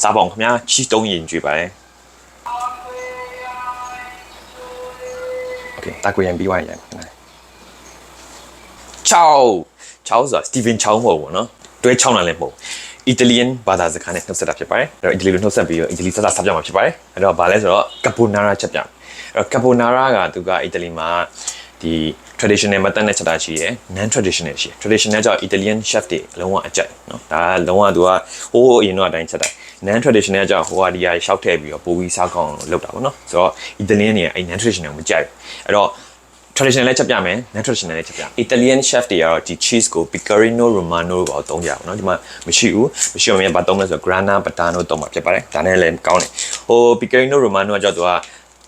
စားပေါင်းခင်ဗျာ cheese တုံးရင်ကြွေပါတယ်โอเคတာကိုရင်ပြီးသွားရင်ခင်ဗျာချောက်ချောက်ဆိုတာ Steven Chow မဟုတ်ဘူးเนาะတွဲချောင်းလာလည်းမဟုတ်အီတလီယန်ဘာသာစကားနဲ့နှုတ်ဆက်တာဖြစ်ပါတယ်အဲ့တော့အီတလီလိုနှုတ်ဆက်ပြီးတော့အီတလီဆက်တာဆက်ပြမှာဖြစ်ပါတယ်အဲ့တော့ဘာလဲဆိုတော့ကပိုနာရာချက်ပြအဲ့တော့ကပိုနာရာကသူကအီတလီမှာဒီ traditional method နဲ့ချက်တာရှိရယ် non traditional ရှိရယ် traditional ကြောင့် Italian chef တွေအလုံးဝအကြိုက်เนาะဒါကလုံးဝသူကဟိုးအရင်တော့အတိုင်းချက်တာ non traditional ကြောင့်ဟိုဟာဒီဟာရှောက်ထည့်ပြီးတော့ပိုပြီးစားကောင်းအောင်လုပ်တာပေါ့နော်ဆိုတော့ Italian တွေအဲ့ non traditional ကိုမကြိုက်ဘူးအဲ့တော့ traditional လည်းချက်ပြမယ် non traditional လည်းချက်ပြ Italian chef တွေကတော့ဒီ cheese ကို pecorino romano ကိုသုံးကြပါတော့ဒီမှာမရှိဘူးမရှိအောင်မြန်ဘာသုံးလဲဆိုတော့ grana padano သုံးမှာဖြစ်ပါတယ်ဒါနဲ့လည်းကောင်းတယ်ဟို pecorino romano ကကြောက်သူက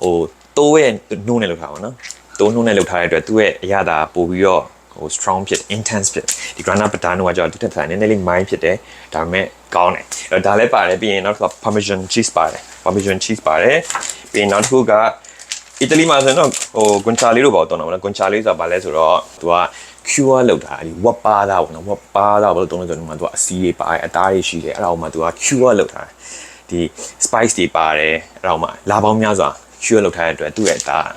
ဟိုတိုးရဲ့နှုံးနဲ့လုပ်ထားပါတော့ တိုးနှုံးနဲ့လုပ်ထားတဲ့အတွက်သူ့ရဲ့အရသာပို့ပြီးတော့ဟို strong ဖြစ် intense ဖြစ်ဒီ grana padano ကကြောက်သူတက်ထားနည်းနည်းလေး mind ဖြစ်တယ်ဒါပေမဲ့ကောင်းတယ်အဲ့ဒါလည်းပါတယ်ပြီးရင်နောက်တစ်ခါ parmesan cheese ပါတယ် parmesan cheese ပါတယ်ပြီးရင်နောက်တစ်ခုကအီတလီမှာဆိုရင်တော့ဟိုဂွန်ချာလေးလို့ပေါ့တောင်းတာပေါ့နော်ဂွန်ချာလေးဆိုတာဘာလဲဆိုတော့သူက cure လောက်တာဒီဝက်ပါတာပေါ့နော်ဝက်ပါတာဘာလို့တောင်းလဲဆိုတော့ဒီမှာသူကအစီးတွေပါတယ်အသားတွေရှိတယ်အဲ့ဒါကိုမှသူက cure လောက်တာဒီ spice တွေပါတယ်အဲ့ဒါကိုမှလာပေါင်းများစွာ cure လောက်ထားတဲ့အတွက်သူ့ရဲ့အသား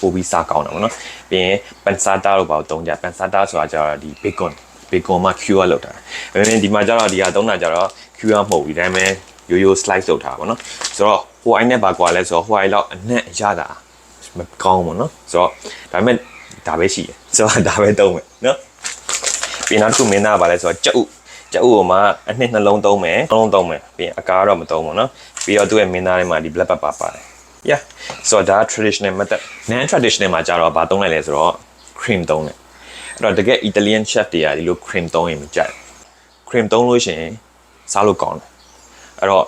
ပိုပြီးစားကောင်းတာပေါ့နော်ပြီးရင် pansata လို့ပေါ့တုံးကြ pansata ဆိုတာကျတော့ဒီ bacon bacon မှာ cure လောက်တာဒါပေမဲ့ဒီမှာကျတော့ဒီဟာတုံးတာကျတော့ cure မဟုတ်ဘူးဒါပေမဲ့ရိုးရိုး slice လုပ်ထားပါပေါ့နော်ဆိုတော့ဟိုအိုင်းနဲ့ပါကွာလဲဆိုတော့ဟိုအိုင်းလောက်အနက်အရတာ မကောင်းဘူးเนาะဆိုတော့ဒါပေမဲ့ဒါပဲရှိတယ်ဆိုတော့ဒါပဲသုံးမယ်เนาะပြီးနောက်တစ်ခုမင်းသားကပါလဲဆိုတော့ကြက်ဥကြက်ဥကိုမှအနှစ်နှလုံးသုံးမယ်နှလုံးသုံးမယ်ပြီးရင်အကားတော့မသုံးဘူးเนาะပြီးတော့သူ့ရဲ့မင်းသားထဲမှာဒီ black pepper ပါတယ် yeah ဆိုတော့ဒါ traditional method non traditional မှာကြတော့ဘာသုံးလိုက်လဲဆိုတော့ cream သုံးတယ်အဲ့တော့တကယ် Italian chef တွေကဒီလို cream သုံးရင်မကြိုက် cream သုံးလို့ရှိရင်စားလို့ကောင်းတယ်အဲ့တော့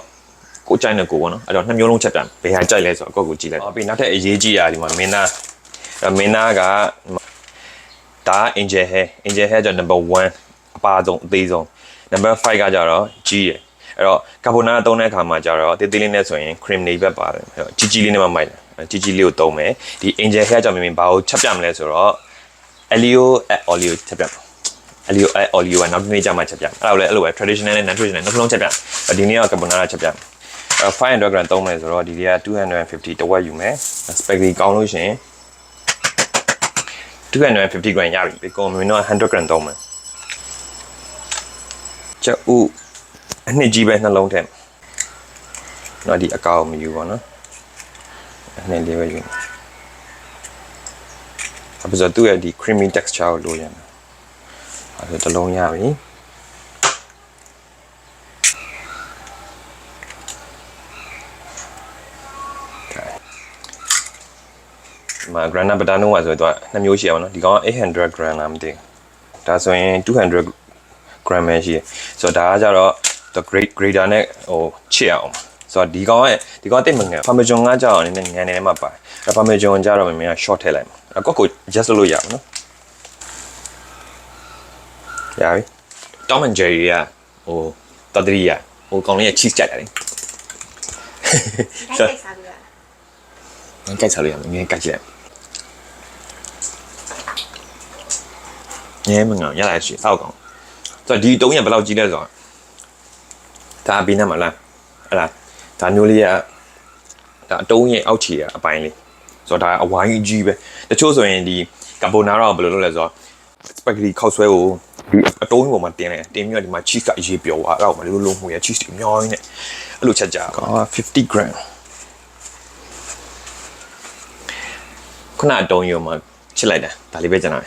ကိုကြိုက်နေကိုပေါ့နော်အဲ့တော့နှစ်မျိုးလုံးချက်ပြန်ဘယ်ဟာကြိုက်လဲဆိုတော့ကိုယ့်ကိုကြည့်လိုက်ပြီးနောက်ထပ်အရေးကြီးတာဒီမှာမင်းသားအဲ့မင်းသားကဒါ angel hair angel hair ကြောင့် number 1အပါဆုံးအသေးဆုံး number 5ကကြတော့ကြီးရယ် အဲ့တော့ကာဘိုနာသုံးတဲ့အခါမှာကြတော့တေးသေးလေးနဲ့ဆိုရင် cream နေဘက်ပါတယ်အဲ့တော့ကြီးကြီးလေးနဲ့မှမိုက်တယ်ကြီးကြီးလေးကိုသုံးမယ်ဒီ angel hair ကြောင့်မင်းဘာကိုချက်ပြမလဲဆိုတော့ Elio at Olio ချက်ပြမယ် Elio at Olio ကနောက်တစ်နေ့ကျမှချက်ပြမယ်အဲ့ဒါလည်းအဲ့လိုပဲ traditional နဲ့ non traditional နှစ်ခုလုံးချက်ပြမယ်ဒီနေ့ကကာဘိုနာချက်ပြမယ်500 gram သုံးမယ်ဆိုတော့ဒီတွေက250တဝက်ယူမယ် spaghetti ကောင်းလို့ရှိရင်250 gram ရပြီဒီကွန်မင်းတော့100 gram သုံးမယ်ချက်ဥ အနှစ်ကြီးပဲနှလုံးထဲတော့ဒီအကောင်မယူပါနော်အနှစ်လေးပဲယူအပစသူ့ရဲ့ဒီ creamy texture ကိုလိုရမယ်အဲဒါတစ်လုံးရပြီဒီမှာ grana padano ကဆိုတော့နှစ်မျိုးရှိရပါတော့ဒီကောင်က800 gram လားမသိဘူးဒါဆိုရင်200 gram ပဲရှိတယ်ဆိုတော့ဒါကကြတော့ the great grader နဲ့ဟိုချစ်အောင်ဆိုတော့ဒီကောင်ကဒီကောင်တိတ်မငယ် parmesan ကကြတော့နည်းနည်းငန်းနေမှာပါတယ်အဲ parmesan ကြတော့မင်းက short ထည့်လိုက်မှာအကောက်ကို just လုပ်လို့ရပါနော်ရပြီ Tom and Jerry ကဟိုတတရီရဟိုကောင်လေးက cheese ကြိုက်တယ်လေအဲ့ဒါစားပြီးရငါကြိုက်စားလို့ရမယ်ငါကြိုက်ကြည့်လိုက်ငဲမငါရလာရှိစောက်ကောင်ဆိုတော့ဒီတုံးရဘယ်လောက်ကြီးလဲဆိုတော့ ဒါဘီနာမလားအဲ့ဒါဒါမျိုးလေးကဒါအတုံးရဲ့အောက်ခြေကအပိုင်းလေးဆိုတော့ဒါအဝိုင်းကြီးပဲတချို့ဆိုရင်ဒီကာဘိုနာရာကိုဘယ်လိုလုပ်လဲဆိုတော့စပက်ဂတီခောက်ဆွဲကိုဒီအတုံးပေါ်မှာတင်လိုက်တင်ပြီးတော့ဒီမှာ cheese ကအရေးပြောသွားအဲ့တော့မလို့လုံးမှုရ cheese အများကြီးနဲ့အဲ့လိုချက်ကြကော50 gram ခုနအတုံးရုံမှာချစ်လိုက်တာဒါလေးပဲကျွန်တော်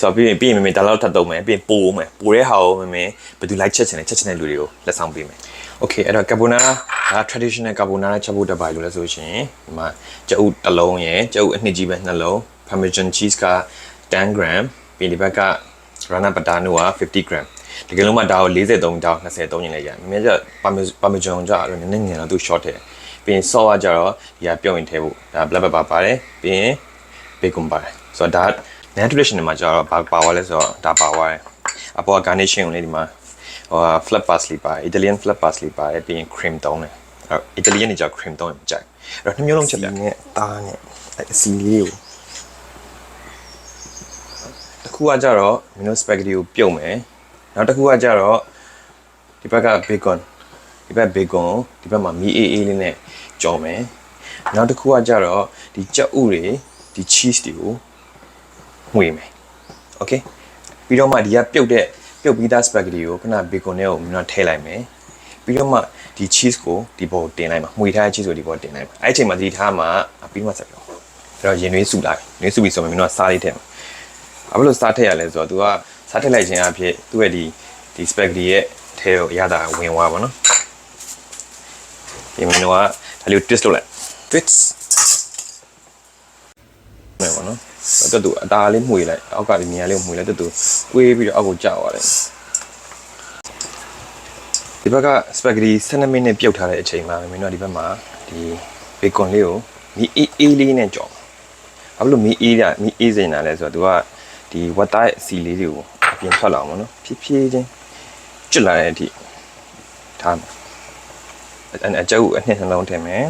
ဆိုတော့ပြီးရင်ပြီးရင်မမေဒါလောက်ထပ်သုံးမယ်ပြီးရင်ပိုးမယ်ပိုးတဲ့ဟာကိုမမေဘယ်သူလိုက်ချက်ချင်လဲချက်ချင်တဲ့လူတွေကိုလက်ဆောင်ပေးမယ်โอเคအဲ့တော့ကာဘိုနာဒါ traditional ကာဘိုနာချက်ဖို့တက်ပါလို့လဲဆိုရှင်ဒီမှာကျအုပ်တစ်လုံးရယ်ကျအုပ်အနှစ်ကြီးပဲနှလုံး parmesan cheese က10 gram ပြီးဒီဘက်က rana padano က50 gram ဒီကလုံးမှာဒါကို43တောင်း20တောင်းရင်လည်းရတယ်မြင်ကြ parmesan ကြတော့နည်းနည်းငယ်တော့သူ short ထည့်ပြီးရင် sauce ကကြတော့ဒီကပြုတ်ရင်ထည့်ဖို့ဒါ black pepper ပါတယ်ပြီးရင် bacon ပါတယ်ဆိုတော့ဒါ non traditional မှာကျတော့ဘာပါသွားလဲဆိုတော့ဒါပါသွားတယ်အပေါ်က garnishing ကိုလေဒီမှာဟို flat parsley ပါတယ် Italian flat parsley ပါတယ်ပြီးရင် cream တုံးတယ်အဲ့ Italian နေကျ cream တုံးရင်မကြိုက်အဲ့တော့နှစ်မျိုးလုံးချက်ပြနဲ့တားနဲ့အဲ့အစီလေးကိုတစ်ခုကကြတော့မင်းတို့ spaghetti ကိုပြုတ်မယ်နောက်တစ်ခုကကြတော့ဒီဘက်က bacon ဒီဘက်ဘေကွန်ဒီဘက်မှာမီအေးအေးလေးနဲ့ကြော်မယ်နောက်တစ်ခုကကြတော့ဒီကြက်ဥတွေဒီ cheese တွေကို မှွေမယ်โอเคပြီးတော့မှဒီကပြုတ်တဲ့ပြုတ်ပြီးသား spaghetti ကိုခဏဘေကွန်ထဲကိုမြင်ထည့်လိုက်မယ်ပြီးတော့မှဒီ cheese ကိုဒီဘောတင်လိုက်မှာမှွေထားတဲ့ cheese ကိုဒီဘောတင်လိုက်မှာအဲ့ဒီအချိန်မှာဒီထားမှာပြီးတော့မှဆက်ပြောအဲ့တော့ရင်သွေးစုလိုက်ရင်သွေးစုပြီးဆိုမှမင်းတို့ကစားလေးထည့်မှာ ဘာဖြစ်လို့စားထည့်ရလဲဆိုတော့ तू ကစားထည့်လိုက်ခြင်းအဖြစ်သူ့ရဲ့ဒီဒီ spaghetti ရဲ့ထဲကိုအရသာဝင်သွားပါတော့ဒီမင်းတို့ကဒါလေးကို twist လုပ်လိုက် twist ပေါ့နော်တော်တူအသားလေးမှွေလိုက်အောက်ကဒီနေရာလေးကိုမှွေလိုက်တော်တူကွေးပြီးတော့အောက်ကိုကျသွားတယ်ဒီဘက်က spaghetti 12မိနစ်ပြုတ်ထားတဲ့အချိန်မှာမင်းတို့ကဒီဘက်မှာဒီ bacon လေးကိုမီအေးအေးလေးနဲ့ကြော်ဘာဖြစ်လို့မီအေးရမီအေးစင်တာလဲဆိုတော့ तू ကဒီဝတ်သားရဲ့အစီလေးတွေကိုအပြင်ထွက်လာအောင်ပေါ့နော်ဖြည်းဖြည်းချင်းကျွတ်လာတဲ့အထိထားမယ်အဲ့အကျုပ်အနှစ်နှလုံးထည့်မယ်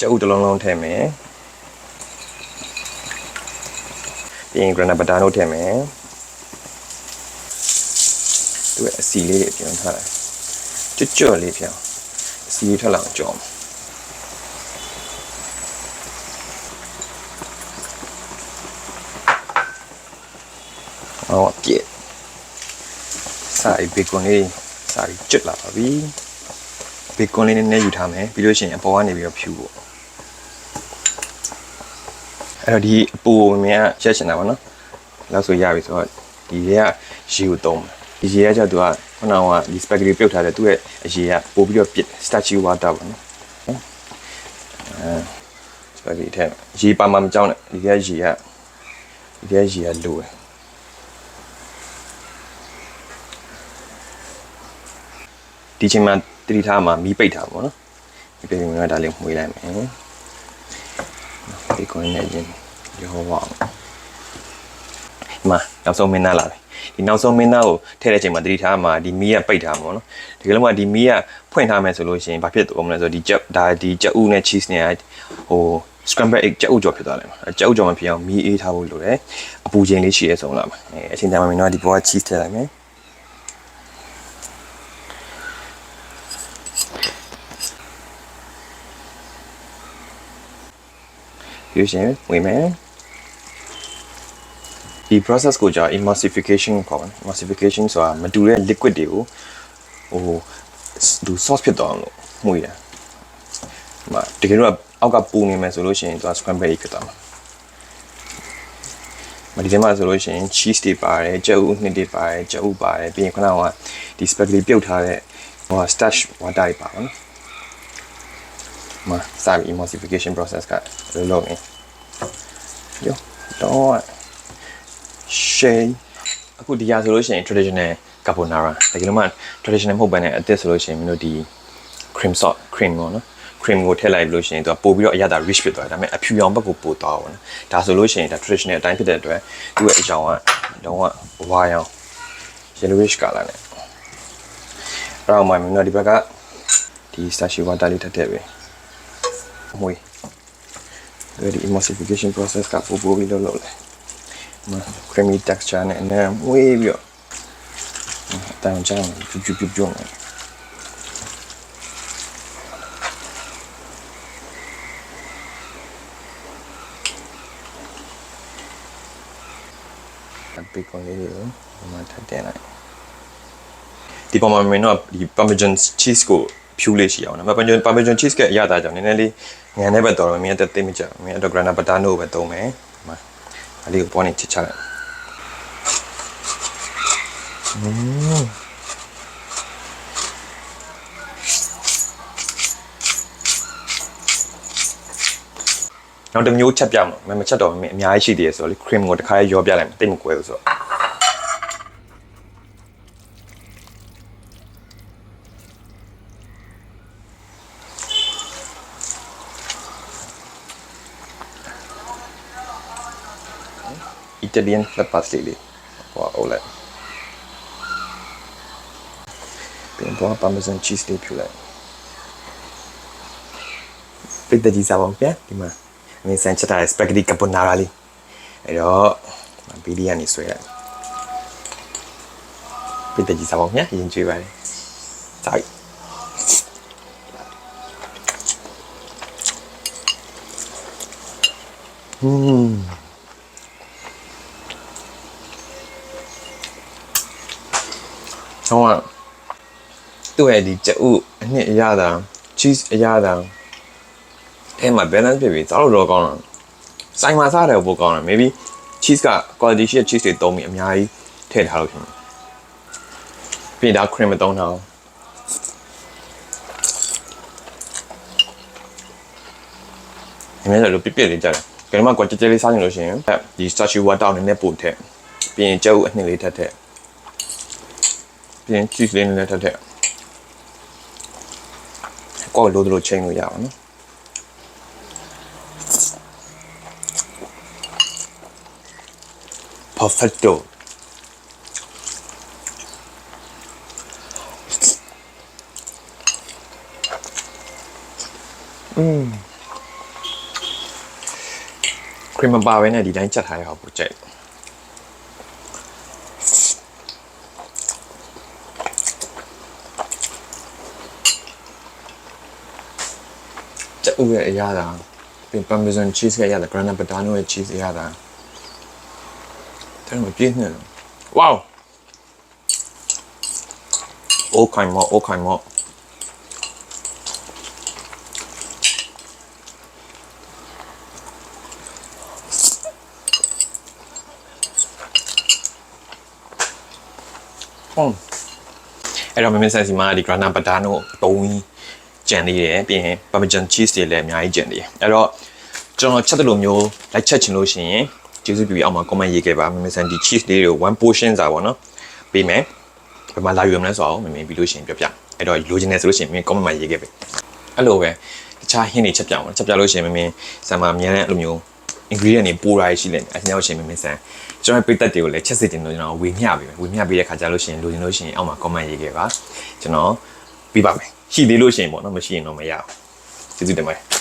ကျုပ်တစ်လုံးလုံးထည့်မယ် ပြီးရင် grana padano ထည့်မယ်သူရဲ့အစီလေးတွေပြန်ထားလိုက်ကျွတ်ကျွတ်လေးပြောင်းအစီထွက်လာအောင်ကြော်မယ်ဟောပြည့်စာရီဘေကွန်လေးစာရီကျွတ်လာပါပြီဘေကွန်လေးနည်းနည်းယူထားမယ်ပြီးလို့ရှိရင်အပေါ်ကနေပြီးတော့ဖြူဖို့ အဲ့တော့ဒီအပူကိုမြင်ကရက်ချင်တာပါနော်လောက်ဆိုရပြီဆိုတော့ဒီရေကရေကိုတုံးမယ်ဒီရေကကျတော့သူကခုနကဒီ spaghetti ပြုတ်ထားတဲ့သူ့ရဲ့အရေကပို့ပြီးတော့ပြစ် starchy water ပါနော်အဲ spaghetti ထဲရေပါမှမကြောက်နဲ့ဒီကရေကဒီကရေကလိုတယ်ဒီချိန်မှာတတိထားမှာမီးပိတ်ထားပါဘောနော်မီးပိတ်ပြီးတော့ဒါလေးမှွေးလိုက်မယ် ဒီကိုင်းနေရင်ရောပါအောင်ဒီမှာနောက်ဆုံးမင်းသားလာပြီဒီနောက်ဆုံးမင်းသားကိုထည့်တဲ့ချိန်မှာတတိထားမှာဒီမီးကပိတ်ထားမှာပေါ့နော်ဒီကလေးကဒီမီးကဖွင့်ထားမယ်ဆိုလို့ရှိရင်ဘာဖြစ်သွားမလဲဆိုတော့ဒီကြက်ဒါဒီကြက်ဥနဲ့ cheese နဲ့ဟို scramble egg ကြက်ဥကြော်ဖြစ်သွားတယ်မှာကြက်ဥကြော်မဖြစ်အောင်မီးအေးထားဖို့လိုတယ်အပူချိန်လေးရှိရဲဆုံးလာမှာအဲအချိန်တန်မှာမင်းတို့ကဒီဘောက cheese ထည့်လိုက်မယ် ပြီးရင်ဝင်မယ်ဒီ process ကိုကြာ emulsification ခေါ်တယ် emulsification ဆိုတာမတူတဲ့ liquid တွေကိုဟိုသူ sauce ဖြစ်သွားအောင်လို့မှုရတာဒီမှာတကယ်တော့အောက်ကပူနေမယ်ဆိုလို့ရှိရင်သူက scramble egg ဖြစ်သွားမှာမဒီထဲမှာဆိုလို့ရှိရင် cheese တွေပါတယ်ကြက်ဥနှစ်တွေပါတယ်ကြက်ဥပါတယ်ပြီးရင်ခုနကဒီ spaghetti ပြုတ်ထားတဲ့ဟို starch water တွေပါပါနော် မှာစပြီး emulsification process ကလုံးလုံးနေရောတော့ shade အခုဒီဟာဆိုလို့ရှိရင် traditional carbonara တကယ်လို့မှ traditional မဟုတ်ဘဲနဲ့အသစ်ဆိုလို့ရှိရင်မင်းတို့ဒီ cream sauce cream ပေါ့နော် cream ကိုထည့်လိုက်လို့ရှိရင်သူကပို့ပြီးတော့အရသာ rich ဖြစ်သွားတယ်ဒါပေမဲ့အဖြူရောင်ဘက်ကိုပို့သွားပါတော့ဒါဆိုလို့ရှိရင်ဒါ traditional အတိုင်းဖြစ်တဲ့အတွက်သူ့ရဲ့အရောင်ကတော့ဝါရောင် yellowish color နဲ့အဲ့တော့မှမင်းတို့ဒီဘက်ကဒီ sachet water လေးထည့်ထည့်ပဲ မွေး the emulsification process ကပို့ပို့ပြီးလုပ်လုပ်လဲမ creamy texture နဲ့နဲ့မွေးပြီးတော့အတန်ကြောင်ပြပြပြပြနေအပိကွန်လေးကိုဒီမှာထပ်တင်လိုက်ဒီပေါ်မှာမင်းတို့ဒီ parmesan cheese ကို ဖြူလေးရှိအောင်နော် parmesan parmesan cheese ကအရသာကြောင့်နည်းနည်းလေးငန်တဲ့ဘက်တော့မင်းတက်သိမကြမင်းတော့ grana padano ပဲသုံးမယ်ဒီမှာအလေးကိုပေါ်နေချစ်ချလိုက်อืมနောက်တစ်မျိုးချက်ပြအောင်မမချက်တော့မင်းအများကြီးရှိသေးတယ်ဆိုတော့လေ cream ကိုတစ်ခါရောပြလိုက်မယ်တိတ်မကွဲဘူးဆိုတော့ Italian peppers လေးလေးဟိုအုပ်လိုက်ပြန်တော့ parmesan cheese လေးဖြူလိုက်ပိတ်တကြီးစားပါဦးဗျာဒီမှာအမေဆန်ချက်ထားတဲ့ spaghetti carbonara လေးအဲ့တော့ဘီလီယန်နေဆွဲလိုက်ဘပိတ်တကြီးစားပါဦးညာရင်ကျွေးပါတယ်စားပြီอืมဟော သူ့ရဲ့ဒီကြက်ဥအနှစ်အရသာ cheese အရသာအဲမှာ balance ဖြစ်ပြီးစားလို့တော့ကောင်းတာစိုင်းမှာစားတယ်ပိုကောင်းတယ် maybe cheese က quality ရှိတဲ့ cheese တွေသုံးပြီးအများကြီးထည့်ထားလို့ဖြစ်မှာပြီးတော့ cream မသုံးထားအောင်ဒီမဲ့လို့ပြပြလေးကြတယ်။ကျွန်တော်ကကြက်ကြက်လေးစားနေလို့ရှိရင်ဒီ statue water နည်းနည်းပို့ထည့်ပြီးရင်ကြက်ဥအနှစ်လေးထပ်ထည့်ပြီးရင် cheese လေးနည်းနည်းထပ်ထည့် ก็รู้รู้เชิงอย่างนี้พอฟัดโจอืมครีมบาร์ไว้เนี่ยดีนะจัดหายเขาปุ๊รเจกต์ က်ဥရဲ့အရာသာပြင် parmesan cheese ရဲ့အရာသာ grana padano ရဲ့ cheese အရာသာတယ်မပြည့်နေလို့ wow အိုးခိုင်မောအိုးခိုင်မောဟုတ်အဲ့တော့မင်းမဆန်စီမာဒီ grana padano တုံးကြီး ကြံသေးတယ်ပြီးရင် parmesan cheese တွေလည်းအများကြီးကြံသေးတယ်အဲ့တော့ကျွန်တော်ချက်တဲ့လိုမျိုးလိုက်ချက်ချင်လို့ရှိရင်ကျေးဇူးပြုပြီးအောက်မှာ comment ရေးခဲ့ပါမင်းမဆန်ဒီ cheese လေးတွေကို1 portion စာပေါ့နော်ပေးမယ်ဘယ်မှာလာယူရမလဲဆိုတော့မင်းပြီးလို့ရှိရင်ပြောပြအဲ့တော့လိုချင်တယ်ဆိုလို့ရှိရင်မင်း comment မှာရေးခဲ့ပဲအဲ့လိုပဲတခြား hint တွေချက်ပြအောင်ချက်ပြလို့ရှိရင်မင်းဆံမှာအများနဲ့အဲ့လိုမျိုး ingredient တွေပိုးရရှိလဲအဲ့ဒါရှင်မင်းဆန်ကျွန်တော်ပိတ်သက်တွေကိုလည်းချက်စစ်တင်လို့ကျွန်တော်ဝေမျှပေးမယ်ဝေမျှပေးတဲ့ခါကျလို့ရှိရင်လိုချင်လို့ရှိရင်အောက်မှာ comment ရေးခဲ့ပါကျွန်တော်ပြပါမယ် ရှိသေးလို့ရှိရင်ပေါ့နော်မရှိရင်တော့မရအောင်ကျေးဇူးတင်ပါတယ်